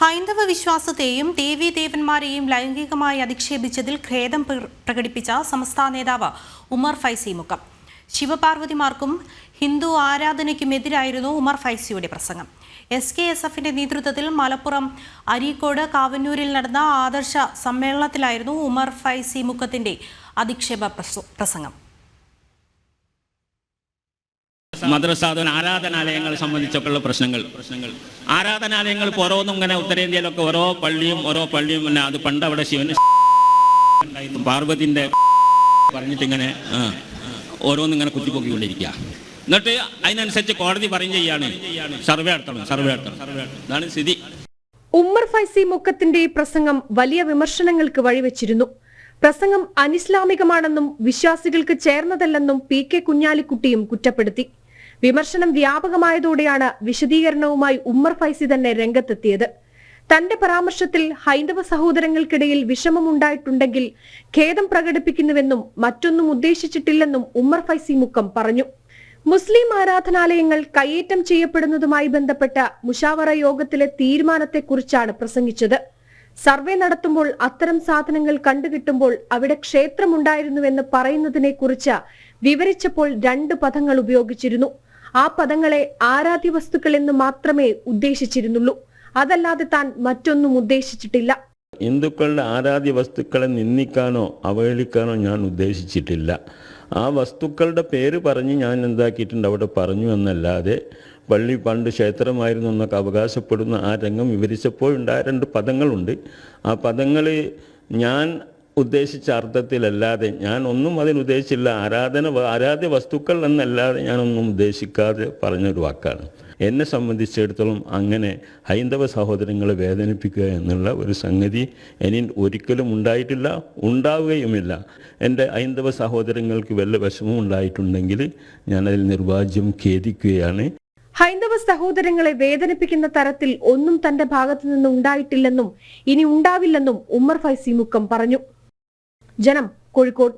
ഹൈന്ദവ വിശ്വാസത്തെയും ദേവീ ദേവന്മാരെയും ലൈംഗികമായി അധിക്ഷേപിച്ചതിൽ ഖേദം പ്രകടിപ്പിച്ച സംസ്ഥാന നേതാവ് ഉമർ ഫൈസി മുഖം ശിവപാർവതിമാർക്കും ഹിന്ദു ആരാധനയ്ക്കുമെതിരായിരുന്നു ഉമർ ഫൈസിയുടെ പ്രസംഗം. എസ് കെ എസ് എഫിന്റെ നേതൃത്വത്തിൽ മലപ്പുറം അരീക്കോട് കാവന്നൂരിൽ നടന്ന ആദർശ സമ്മേളനത്തിലായിരുന്നു ഉമർ ഫൈസി മുക്കത്തിന്റെ അധിക്ഷേപ പ്രസംഗം. മദ്രസ അതുപോലെ ആരാധനാലയങ്ങളെ സംബന്ധിച്ചൊക്കെയുള്ള പ്രശ്നങ്ങൾ. പ്രശ്നങ്ങൾ. ആരാധനാലയങ്ങൾ ഇപ്പോൾ ഓരോന്നും ഇങ്ങനെ ഉത്തരേന്ത്യയിലൊക്കെ ഓരോ പള്ളിയും ഓരോ പള്ളിയും പിന്നെ അത് പണ്ട് അവിടെ ശിവന് ഉണ്ടായിരുന്നു. പാർവതിന്റെ പറഞ്ഞിട്ട് ഇങ്ങനെ ഓരോന്നും ഇങ്ങനെ കുത്തിപ്പൊക്കിക്കൊണ്ടിരിക്കുക. എന്നിട്ട് അതിനനുസരിച്ച് കോടതി പറയും ചെയ്യാണ്. സർവേ നടത്തണം സർവേ നടത്തണം. ഇതാണ് സ്ഥിതി. ഉമ്മർ ഫൈസി മുക്കത്തിന്റെ പ്രസംഗം വലിയ വിമർശനങ്ങൾക്ക് വഴിവെച്ചിരുന്നു. പ്രസംഗം അനിസ്ലാമികമാണെന്നും വിശ്വാസികൾക്ക് ചേർന്നതല്ലെന്നും പി കെ കുഞ്ഞാലിക്കുട്ടിയും കുറ്റപ്പെടുത്തി. വിമർശനം വ്യാപകമായതോടെയാണ് വിശദീകരണവുമായി ഉമ്മർ ഫൈസി തന്നെ രംഗത്തെത്തിയത്. തന്റെ പരാമർശത്തിൽ ഹൈന്ദവ സഹോദരങ്ങൾക്കിടയിൽ വിഷമമുണ്ടായിട്ടുണ്ടെങ്കിൽ ഖേദം പ്രകടിപ്പിക്കുന്നുവെന്നും മറ്റൊന്നും ഉദ്ദേശിച്ചിട്ടില്ലെന്നും ഉമ്മർ ഫൈസി മുക്കം പറഞ്ഞു. മുസ്ലിം ആരാധനാലയങ്ങൾ കയ്യേറ്റം ചെയ്യപ്പെടുന്നതുമായി ബന്ധപ്പെട്ട മുഷാവറ യോഗത്തിലെ തീരുമാനത്തെക്കുറിച്ചാണ് പ്രസംഗിച്ചത്. സർവേ നടത്തുമ്പോൾ അത്തരം സാധനങ്ങൾ കണ്ടുകിട്ടുമ്പോൾ അവിടെ ക്ഷേത്രമുണ്ടായിരുന്നുവെന്ന് പറയുന്നതിനെക്കുറിച്ച് വിവരിച്ചപ്പോൾ രണ്ട് പദങ്ങൾ ഉപയോഗിച്ചിരുന്നു. ആ പദങ്ങളെ ആരാധ്യ വസ്തുക്കൾ എന്ന് മാത്രമേ ഉദ്ദേശിച്ചിരുന്നുള്ളൂ. അതല്ലാതെ താൻ മറ്റൊന്നും ഉദ്ദേശിച്ചിട്ടില്ല. ഹിന്ദുക്കളുടെ ആരാധ്യ വസ്തുക്കളെ നിന്ദിക്കാനോ അവഹേളിക്കാനോ ഞാൻ ഉദ്ദേശിച്ചിട്ടില്ല. ആ വസ്തുക്കളുടെ പേര് പറഞ്ഞ് ഞാൻ എന്താക്കിയിട്ടുണ്ട് അവിടെ പറഞ്ഞു എന്നല്ലാതെ പള്ളി പണ്ട് ക്ഷേത്രമായിരുന്നു എന്നൊക്കെ അവകാശപ്പെടുന്ന ആ രംഗം വിവരിച്ചപ്പോൾ ഉണ്ടായ രണ്ട് പദങ്ങളുണ്ട്. ആ പദങ്ങൾ ഞാൻ ഉദ്ദേശിച്ച അർത്ഥത്തിലല്ലാതെ ഞാൻ ഒന്നും അതിന് ഉദ്ദേശിച്ചില്ല. ആരാധന ആരാധ്യ വസ്തുക്കൾ എന്നല്ലാതെ ഞാനൊന്നും ഉദ്ദേശിക്കാതെ പറഞ്ഞൊരു വാക്കാണ്. എന്നെ സംബന്ധിച്ചിടത്തോളം അങ്ങനെ ഹൈന്ദവ സഹോദരങ്ങളെ വേദനിപ്പിക്കുക എന്നുള്ള ഒരു സംഗതി ഇനി ഒരിക്കലും ഉണ്ടായിട്ടില്ല ഉണ്ടാവുകയുമില്ല. എന്റെ ഹൈന്ദവ സഹോദരങ്ങൾക്ക് വല്ല വിഷമം ഉണ്ടായിട്ടുണ്ടെങ്കിൽ ഞാനതിൽ നിർവാജ്യം ഖേദിക്കുകയാണ്. ഹൈന്ദവ സഹോദരങ്ങളെ വേദനിപ്പിക്കുന്ന തരത്തിൽ ഒന്നും തന്റെ ഭാഗത്തു നിന്ന് ഉണ്ടായിട്ടില്ലെന്നും ഇനി ഉണ്ടാവില്ലെന്നും ഉമ്മർ ഫൈസി മുക്കം പറഞ്ഞു. ജനം കോഴിക്കോട്